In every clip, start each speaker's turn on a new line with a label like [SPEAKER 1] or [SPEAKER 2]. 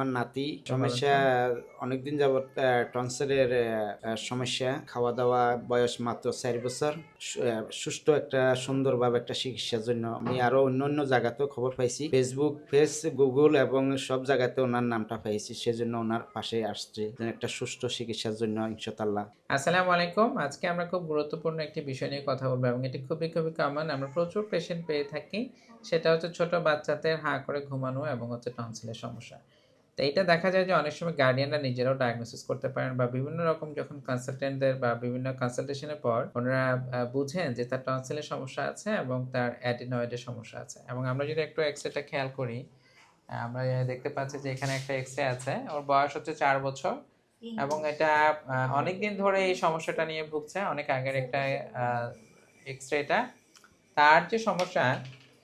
[SPEAKER 1] আমার নাতি সমস্যা অনেকদিন যাবৎ টনসিলের সমস্যা। খাওয়া দাওয়া বয়স মাত্র চার বছর। সুষ্ঠু একটা সুন্দরভাবে একটা চিকিৎসার জন্য আমি আরও অন্য অন্য জায়গাতেও খবর পাইছি। ফেসবুক ফেস গুগল এবং সব জায়গাতে ওনার নামটা পাইছি। সেজন্য ওনার পাশে আসছে। একটা সুষ্ঠু চিকিৎসার জন্য ইনশাল্লাহ
[SPEAKER 2] আসসালামু আলাইকুম। আজকে আমরা খুব গুরুত্বপূর্ণ একটি বিষয় নিয়ে কথা বলব এবং এটি খুবই খুবই কমন আমরা প্রচুর পেশেন্ট পেয়ে থাকি। সেটা হচ্ছে ছোট বাচ্চাদের হাঁ করে ঘুমানো এবং হচ্ছে টনসিলের সমস্যা। তো এইটা দেখা যায় যে অনেক সময় গার্ডিয়ানরা নিজেরাও ডায়াগনোসিস করতে পারেন বা বিভিন্ন রকম যখন কনসালটেন্টদের বা বিভিন্ন কনসালটেশনের পর ওনারা বুঝেন যে তার টনসিলের সমস্যা আছে এবং তার অ্যাডিনয়েডের সমস্যা আছে। এবং আমরা যদি একটু এক্সরেটা খেয়াল করি আমরা দেখতে পাচ্ছি যে এখানে একটা এক্সরে আছে। ওর বয়স হচ্ছে চার বছর এবং এটা অনেক দিন ধরে এই সমস্যাটা নিয়ে ভুগছে। অনেক আগের একটা এক্স রেটা তার যে সমস্যা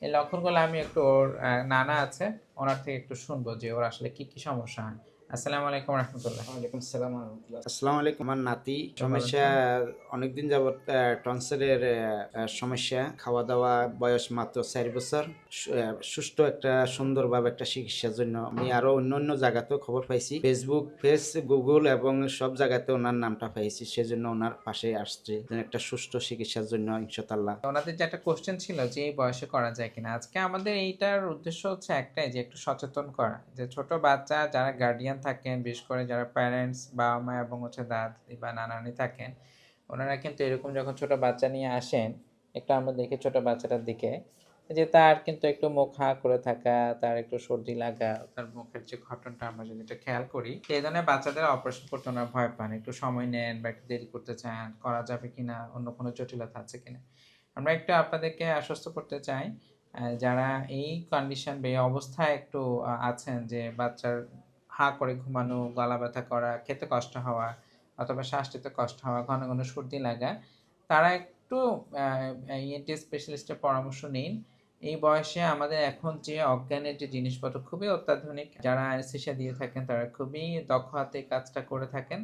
[SPEAKER 2] এই লক্ষণগুলো আমি একটু ওর নানা আছে, ওনার থেকে একটু শুনব যে ওর আসলে কি কি সমস্যা হয়। আসসালামু আলাইকুম রহমতুল্লাহ।
[SPEAKER 1] ওয়ালাইকুম সালাম আসসালামু আলাইকুম আমার নাতি। সমস্যা অনেকদিন যাবৎ টনসিলের সমস্যা। খাওয়া দাওয়া বয়স মাত্র চার বছর। সুষ্ঠু একটা সুন্দরভাবে একটা চিকিৎসার জন্য আমি আরও অন্য অন্য জায়গাতেও খবর পাইছি। ফেসবুক ফেস গুগল এবং সব জায়গাতে ওনার নামটা পাইছি। সেজন্য ওনার পাশে আসছে। একটা সুষ্ঠু চিকিৎসার জন্য ইনশাল্লাহ
[SPEAKER 2] ওনাদের যে একটা কোশ্চেন ছিল যে এই বয়সে করা যায় কিনা? আজকে আমাদের এইটার উদ্দেশ্য হচ্ছে একটাই যে একটু সচেতন করা। যে ছোট বাচ্চা যারা গার্ডিয়ান থাকেন, বিশেষ করে যারা প্যারেন্টস বাবা মা এবং হচ্ছে দাদি বা নানানি থাকেন, ওনারা কিন্তু এরকম যখন ছোট বাচ্চা নিয়ে আসেন, একটু আমরা দেখি ছোট বাচ্চাটার দিকে, যে তার কিন্তু একটু মুখ হাঁ করে থাকা, তার একটু সর্দি লাগা, তার মুখের যে ঘটনটা আমরা যদি এটা খেয়াল করি এই ধরনের বাচ্চাদের অপারেশন করতে ওনারা ভয় পান, একটু সময় নেন বা একটু দেরি করতে চান, করা যাবে কিনা, অন্য কোনো জটিলতা আছে কিনা। আমরা একটু আপনাদেরকে আশ্বস্ত করতে চাই যারা এই কন্ডিশন বা এই অবস্থায় একটু আছেন যে বাচ্চার হাঁ করে ঘুমানো, গলা ব্যথা করা, খেতে কষ্ট হওয়া অথবা শ্বাস নিতে কষ্ট হওয়া, ঘন ঘন সর্দি লাগা, তারা একটু ইএনটি স্পেশালিস্টের পরামর্শ নিন। এই বয়সে আমাদের এখন যে অজ্ঞানের যে জিনিসপত্র খুবই অত্যাধুনিক, যারা অ্যানেস্থেশিয়া দিয়ে থাকেন তারা খুবই দক্ষ হাতে কাজটা করে থাকেন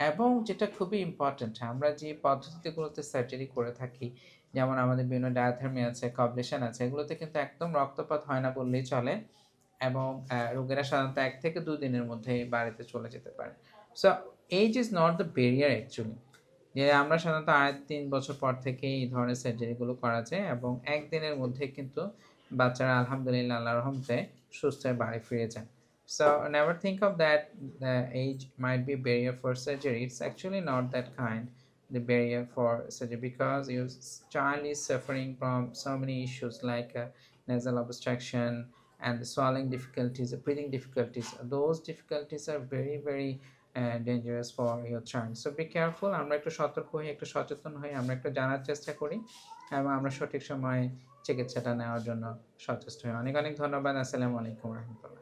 [SPEAKER 2] এবং যেটা খুবই ইম্পর্ট্যান্ট আমরা যে পদ্ধতিগুলোতে সার্জারি করে থাকি, যেমন আমাদের বিভিন্ন ডায়াথার্মি আছে কবলেশন আছে, এগুলোতে কিন্তু একদম রক্তপাত হয় না বললেই চলে। এবং রোগীরা সাধারণত এক থেকে দুই দিনের মধ্যে বাড়িতে চলে যেতে পারে। So age is not the barrier actually যে আমরা সাধারণত আড়াই তিন বছর পর থেকে এই ধরনের সার্জারিগুলো করা যায় এবং একদিনের মধ্যে কিন্তু বাচ্চারা আলহামদুলিল্লাহ আল্লাহ রহমতে সুস্থ হয়ে বাড়ি ফিরে যান so never think of that the age might be barrier for surgery it's actually not that kind for surgery because your s- child is suffering from so many issues like uh, nasal obstruction and the swallowing difficulties, the breathing difficulties. Those difficulties are very, very uh, dangerous for your child. So be careful. আমরা একটু সতর্ক হই একটু সচেতন হই আমরা একটু জানার চেষ্টা করি এবং আমরা সঠিক সময়ে চিকিৎসাটা নেওয়ার জন্য সচেষ্ট হই অনেক অনেক ধন্যবাদ আসসালামু আলাইকুম রহমতুল্লাহ